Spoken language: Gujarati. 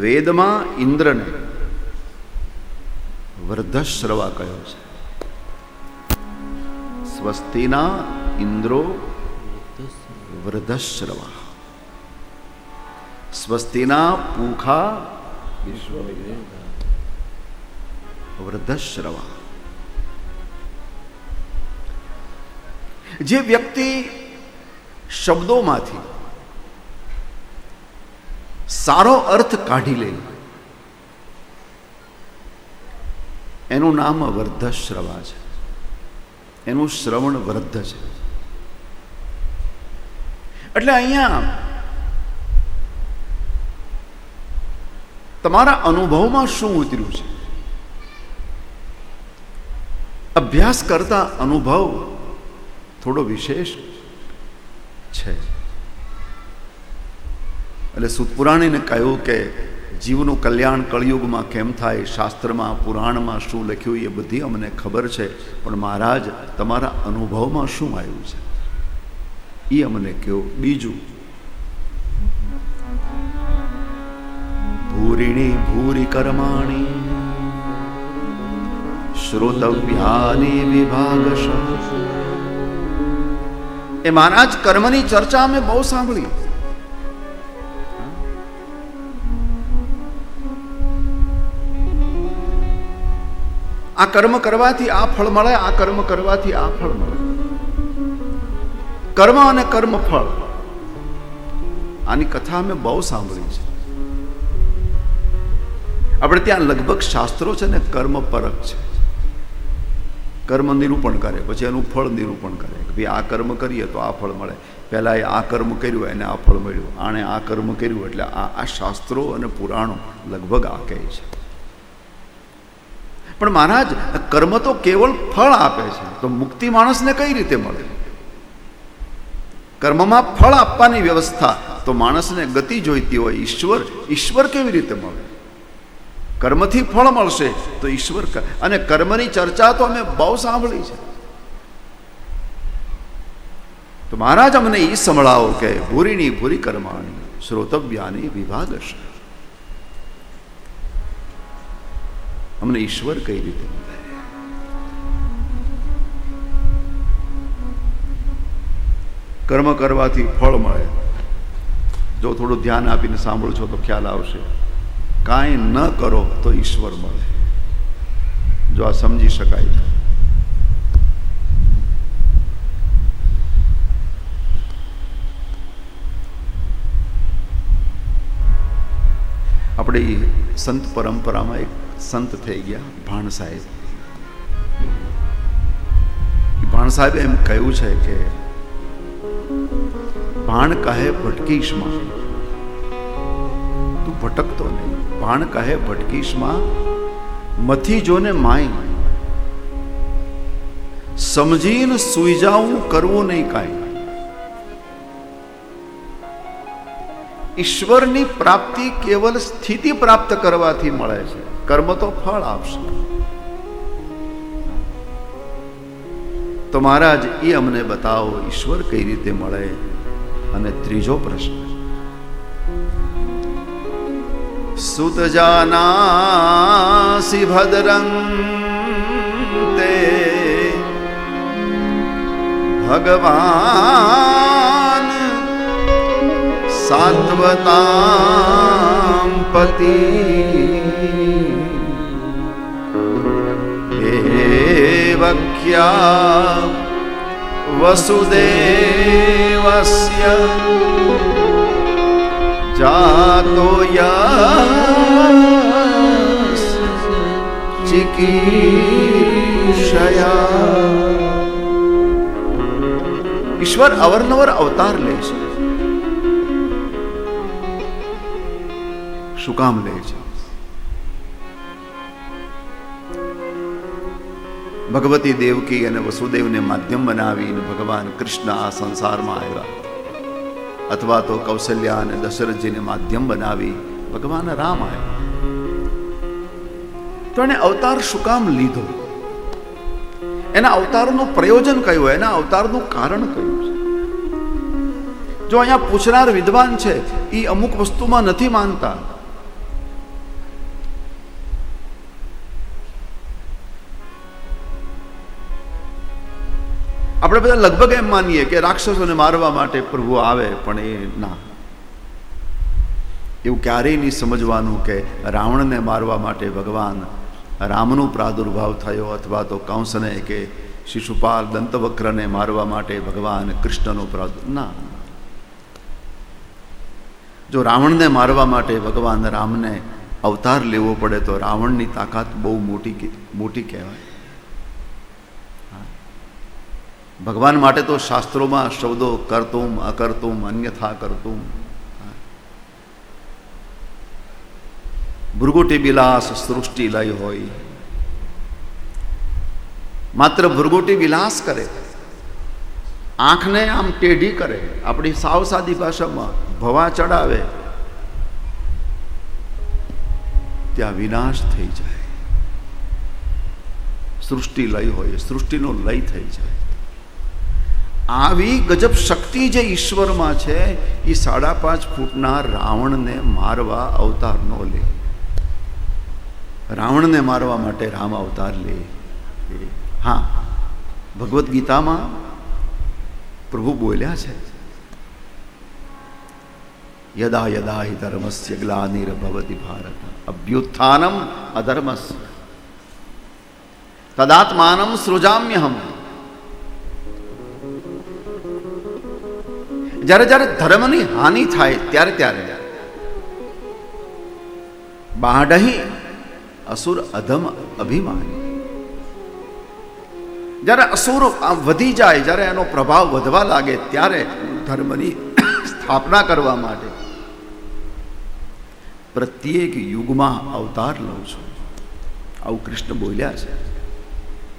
વેદમાં ઇન્દ્રને વર્ધશ્રવા કહ્યો છે. સ્વસ્તિના ઇન્દ્રો વૃદ્ધશ્રવા સ્વસ્તિના પૂખા વૃદ્ધશ્રવા જે વ્યક્તિ શબ્દોમાંથી સારો અર્થ કાઢી લે એનું નામ વર્ધશ્રવા છે. એનું શ્રવણ વૃદ્ધ છે. એટલે અહીંયા તમારા અનુભવમાં શું ઉતર્યું છે? અભ્યાસ કરતા અનુભવ થોડો વિશેષ છે. એટલે સુતપુરાણીને કહ્યું કે જીવનું કલ્યાણ કળિયુગમાં કેમ થાય, શાસ્ત્રમાં, પુરાણમાં શું લખ્યું એ બધી અમને ખબર છે. પણ મહારાજ, તમારા અનુભવમાં શું આવ્યું છે? એ અમને કહો. બીજું. ભૂરિણી ભૂરી કર્માણી શ્રોતવ્યાની વિભાગશ. એ મહારાજ કર્મની ચર્ચા અમે બહુ સાંભળી. આ કર્મ કરવાથી આ ફળ મળે, આ કર્મ કરવાથી આ ફળ મળે. કર્મ અને કર્મ ફળ આની કથા અમે બહુ સાંભળી છે. આપણે ત્યાં લગભગ શાસ્ત્રો છે ને કર્મ પરક છે. કર્મ નિરૂપણ કરે, પછી એનું ફળ નિરૂપણ કરે. કે ભાઈ આ કર્મ કરીએ તો આ ફળ મળે. પહેલાં એ આ કર્મ કર્યું, એને આ ફળ મળ્યું. આણે આ કર્મ કર્યું, એટલે આ આ શાસ્ત્રો અને પુરાણો લગભગ આ કહે છે. પણ મહારાજ, કર્મ તો કેવળ ફળ આપે છે. તો મુક્તિ માણસને કઈ રીતે મળે? કર્મમાં ફળ આપવાની વ્યવસ્થા તો માણસને ગતિ જોઈતી હોય, ઈશ્વર ઈશ્વર કેવી રીતે મળે? કર્મથી ફળ મળશે તો ઈશ્વર અને કર્મની ચર્ચા તો અમે બહુ સાંભળી છે. તો મહારાજ અમને એ સંભળાવો કે ભૂરીની ભૂરી કર્માણી, શ્રોતવ્યાની વિભાગ હશે અમને ઈશ્વર કઈ રીતે કર્મ કરવાથી ફળ મળે. જો થોડું ધ્યાન આપીને સાંભળો છો તો ખ્યાલ આવશે. કાંઈ ન કરો તો ઈશ્વર મળે. જો આ સમજી શકાય આપણી સંત પરંપરામાં એક સંત થઈ ગયા ભાણ સાહેબ. ભાણ સાહેબે એમ કહ્યું છે કે ભાણ કહે ભટકીશમાં. તું ભટકતો નહીં. ભાણ કહે ભટકીશમાં, મથી જોને માય. સમજીને સુઈ જાવું કરવું નહીં કાંઈ. ઈશ્વરની પ્રાપ્તિ કેવલ સ્થિતિ પ્રાપ્ત કરવાથી મળે છે. કર્મ તો ફળ આપશે. તો મહારાજ એ અમને બતાવો, ઈશ્વર કઈ રીતે મળે? અને ત્રીજો પ્રશ્ન. સુત જાનાસી ભદ્રં તે ભગવાન સાત્વતામ पति वक्या वसुदेवस्य जातो चिकीर्षया। ईश्वर अवरनवर अवतार ले। શું કામ લે છે? ભગવતી દેવકી અને વસુદેવને માધ્યમ બનાવીને ભગવાન કૃષ્ણ આ સંસારમાં આવ્યા. અથવા તો કૌશલ્યા અને દશરથજીને માધ્યમ બનાવી ભગવાન રામ આવ્યા. તો એને અવતાર શું કામ લીધો? એના અવતારનું પ્રયોજન કયું? એના અવતારનું કારણ કયું છે? જો અહીંયા પૂછનાર વિદ્વાન છે એ અમુક વસ્તુમાં નથી માનતા. આપણે બધા લગભગ એમ માનીએ કે રાક્ષસોને મારવા માટે પ્રભુ આવે, પણ એ ના. એવું ક્યારેય નહીં સમજવાનું કે રાવણને મારવા માટે ભગવાન રામનો પ્રાદુર્ભાવ થયો અથવા તો કંસને કે શિશુપાલ દંતવક્રને મારવા માટે ભગવાન કૃષ્ણનો પ્રાદુર ના. જો રાવણને મારવા માટે ભગવાન રામને અવતાર લેવો પડે તો રાવણની તાકાત બહુ મોટી મોટી કહેવાય હા. ભગવાન માટે તો શાસ્ત્રોમાં શબ્દો કરતુમ, અકર્તુમ, અન્યથા કરતુમ. હા. ભૃગુટી વિલાસ સૃષ્ટિ લય હોય. માત્ર ભૃગુટી વિલાસ કરે. આંખને આમ ટેઢી કરે. આપણી સાવ સાદી ભાષામાં ભવા ચડાવે. ત્યાં વિનાશ થઈ જાય. સૃષ્ટિ લય હોય. સૃષ્ટિનો લય થઈ જાય. આવી ગજબ શક્તિ જે ઈશ્વરમાં છે, એ સાડા પાંચ ફૂટના રાવણને મારવા અવતાર નો લે. રાવણને મારવા માટે રામ અવતાર લે. હા, ભગવદ્ ગીતામાં પ્રભુ બોલ્યા છે. યદા યદા હિ ધર્મસ્ય ગ્લાનિર્ભવતિ ભારત. અભ્યુત્થાનમ અધર્મસ્ય. તદાત્માનમ સૃજામ્યહમ. જ્યારે જ્યારે ધર્મની હાનિ થાય ત્યારે ત્યારે. બાઢહી અસુર અધમ અભિમાની. જ્યારે અસુર વધી જાય, જ્યારે એનો પ્રભાવ વધવા લાગે ત્યારે ધર્મની સ્થાપના કરવા માટે પ્રત્યેક યુગમાં અવતાર લઉં છું. આવું કૃષ્ણ બોલ્યા છે.